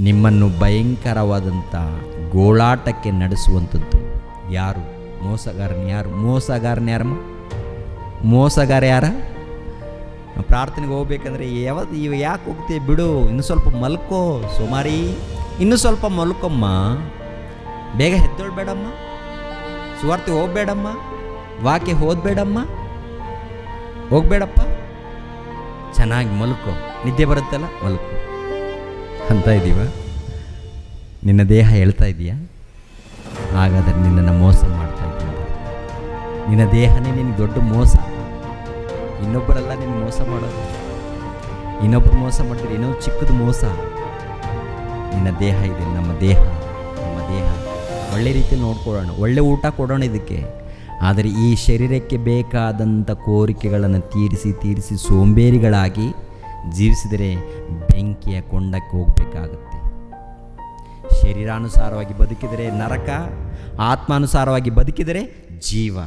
ನಿಮ್ಮನ್ನು ಭಯಂಕರವಾದಂಥ ಗೋಳಾಟಕ್ಕೆ ನಡೆಸುವಂಥದ್ದು ಯಾರು? ಮೋಸಗಾರನ ಯಾರು? ಮೋಸಗಾರನ ಯಾರಮ್ಮ? ಮೋಸಗಾರ ಯಾರ? ಪ್ರಾರ್ಥನೆಗೆ ಹೋಗ್ಬೇಕಂದ್ರೆ ಯಾವತ್ತು ಇವ ಯಾಕೆ ಹೋಗ್ತೀವಿ ಬಿಡು, ಇನ್ನು ಸ್ವಲ್ಪ ಮಲ್ಕೋ ಸುಮಾರಿ, ಇನ್ನು ಸ್ವಲ್ಪ ಮಲ್ಕೊಮ್ಮ. ಬೇಗ ಎದ್ದೊಳ್ಬೇಡಮ್ಮ ಸುವಾರ್ತಿ ಹೋಗ್ಬೇಡಮ್ಮ. ವಾಕ್ಯ ಓದ್ಬೇಡಮ್ಮ ಹೋಗ್ಬೇಡಪ್ಪ. ಚೆನ್ನಾಗಿ ಮಲ್ಕೋ. ನಿದ್ದೆ ಬರುತ್ತಲ್ಲ, ಮಲ್ಕೋ. ಅಂತ ಇದ್ದೀವ ನಿನ್ನ ದೇಹ ಹೇಳ್ತಾ ಇದೆಯಾ? ಹಾಗಾದರೆ ನಿನ್ನನ್ನು ಮೋಸ ಮಾಡ್ತಾ ಇದ್ದೀನಿ. ನಿನ್ನ ದೇಹನೇ ನಿನ್ನ ದೊಡ್ಡ ಮೋಸ. ಇನ್ನೊಬ್ಬರೆಲ್ಲ ನಿನ್ನ ಮೋಸ ಮಾಡೋದು. ಇನ್ನೊಬ್ಬರು ಮೋಸ ಮಾಡಿದ್ರೆ ಇನ್ನೊಂದು ಚಿಕ್ಕದು ಮೋಸ. ನಿನ್ನ ದೇಹ ಇದೆ, ನಮ್ಮ ದೇಹ ನಮ್ಮ ದೇಹ. ಒಳ್ಳೆ ರೀತಿ ನೋಡ್ಕೊಳ್ಳೋಣ. ಒಳ್ಳೆ ಊಟ ಕೊಡೋಣ ಇದಕ್ಕೆ. ಆದರೆ ಈ ಶರೀರಕ್ಕೆ ಬೇಕಾದಂಥ ಕೋರಿಕೆಗಳನ್ನು ತೀರಿಸಿ ತೀರಿಸಿ ಸೋಂಬೇರಿಗಳಾಗಿ ಜೀವಿಸಿದರೆ ಬೆಂಕಿಯ ಕೊಂಡಕ್ಕೆ ಹೋಗಬೇಕಾಗುತ್ತೆ. ಶರೀರಾನುಸಾರವಾಗಿ ಬದುಕಿದರೆ ನರಕ ಆತ್ಮಾನುಸಾರವಾಗಿ ಬದುಕಿದರೆ ಜೀವ.